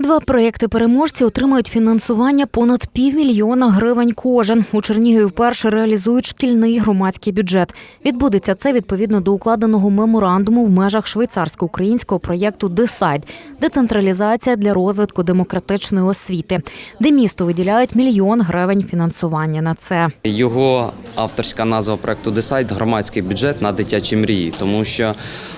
Два проєкти переможці отримають фінансування понад півмільйона гривень кожен. У Чернігові вперше реалізують шкільний громадський бюджет. Відбудеться це відповідно до укладеного меморандуму в межах швейцарсько-українського проєкту «Десайд» – децентралізація для розвитку демократичної освіти, де місту виділяють мільйон гривень фінансування на це. Його авторська назва проекту Десайд громадський бюджет на дитячі мрії, тому що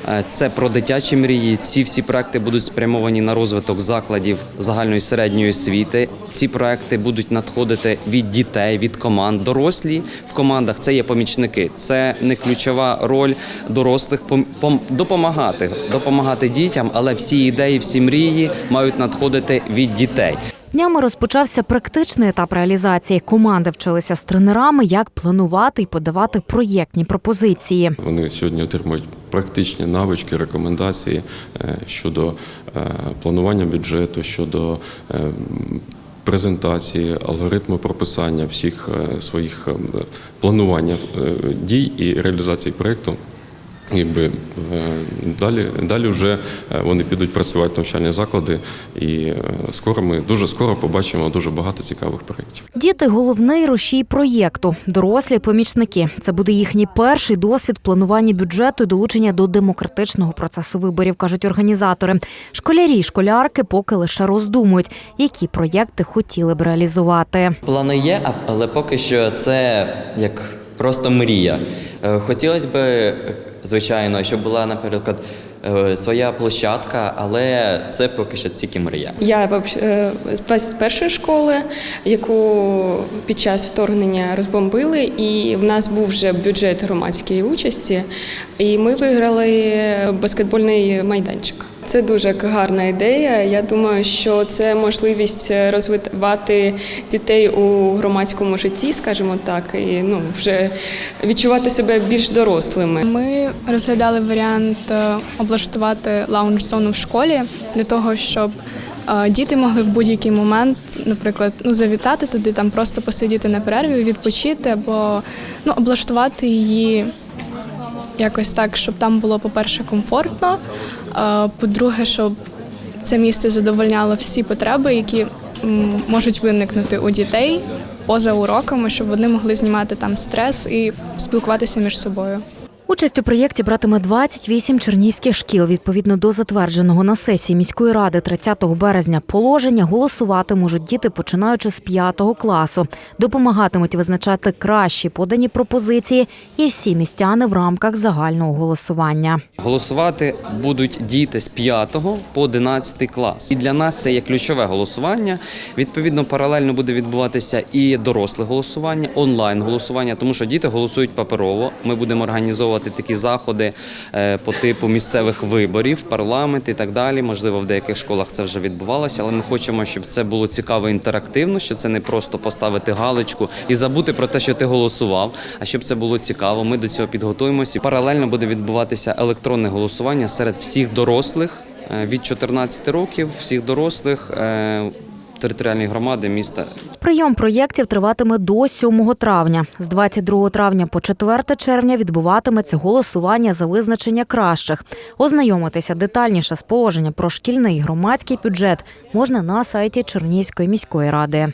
е, це про дитячі мрії. Ці всі проекти будуть спрямовані на розвиток закладів загальної середньої освіти. Ці проекти будуть надходити від дітей, від команд. Дорослі в командах це є помічники. Це не ключова роль дорослих пом- пом- допомагати, допомагати дітям, але всі ідеї, всі мрії мають надходити від дітей. Днями розпочався практичний етап реалізації. Команди вчилися з тренерами, як планувати і подавати проєктні пропозиції. Вони сьогодні отримують практичні навички, рекомендації е, щодо е, планування бюджету, щодо е, презентації, алгоритму прописання всіх своїх планування дій і реалізації проєкту. Якби е, далі, далі вже е, вони підуть працювати в навчальні заклади, і е, скоро ми дуже скоро побачимо дуже багато цікавих проєктів. Діти головний рушій проєкту, дорослі помічники. Це буде їхній перший досвід планування бюджету і долучення до демократичного процесу виборів, кажуть організатори. Школярі й школярки поки лише роздумують, які проєкти хотіли б реалізувати. Плани є, але поки що це як просто мрія. Е, Хотілося б, звичайно, щоб була, наприклад, е, своя площадка, але це поки що тільки мрія. Я е, з 21 школи, яку під час вторгнення розбомбили, і в нас був вже бюджет громадської участі, і ми виграли баскетбольний майданчик. Це дуже гарна ідея. Я думаю, що це можливість розвивати дітей у громадському житті, скажімо так, і ну вже відчувати себе більш дорослими. Ми розглядали варіант е, облаштувати лаунж-зону в школі для того, щоб е, діти могли в будь-який момент, наприклад, ну завітати туди, там просто посидіти на перерві, відпочити або ну облаштувати її якось так, щоб там було, по-перше, комфортно. По-друге, щоб це місце задовольняло всі потреби, які можуть виникнути у дітей поза уроками, щоб вони могли знімати там стрес і спілкуватися між собою. Участь у проєкті братиме 28 чернівських шкіл. Відповідно до затвердженого на сесії міської ради 30 березня положення голосувати можуть діти, починаючи з 5 класу. Допомагатимуть визначати кращі подані пропозиції і всі містяни в рамках загального голосування. Голосувати будуть діти з 5 по 11 клас. І для нас це є ключове голосування. Відповідно, паралельно буде відбуватися і доросле голосування, онлайн голосування, тому що діти голосують паперово. Ми будемо організовувати такі заходи е, по типу місцевих виборів, парламент і так далі. Можливо, в деяких школах це вже відбувалося, але ми хочемо, щоб це було цікаво інтерактивно, що це не просто поставити галочку і забути про те, що ти голосував, а щоб це було цікаво. Ми до цього підготуємося. Паралельно буде відбуватися електронне голосування серед всіх дорослих е, від 14 років, всіх дорослих е, територіальної громади міста Прийом проєктів триватиме до 7 травня. З 22 травня по 4 червня відбуватиметься голосування за визначення кращих. Ознайомитися детальніше з положення про шкільний громадський бюджет можна на сайті Чернігівської міської ради.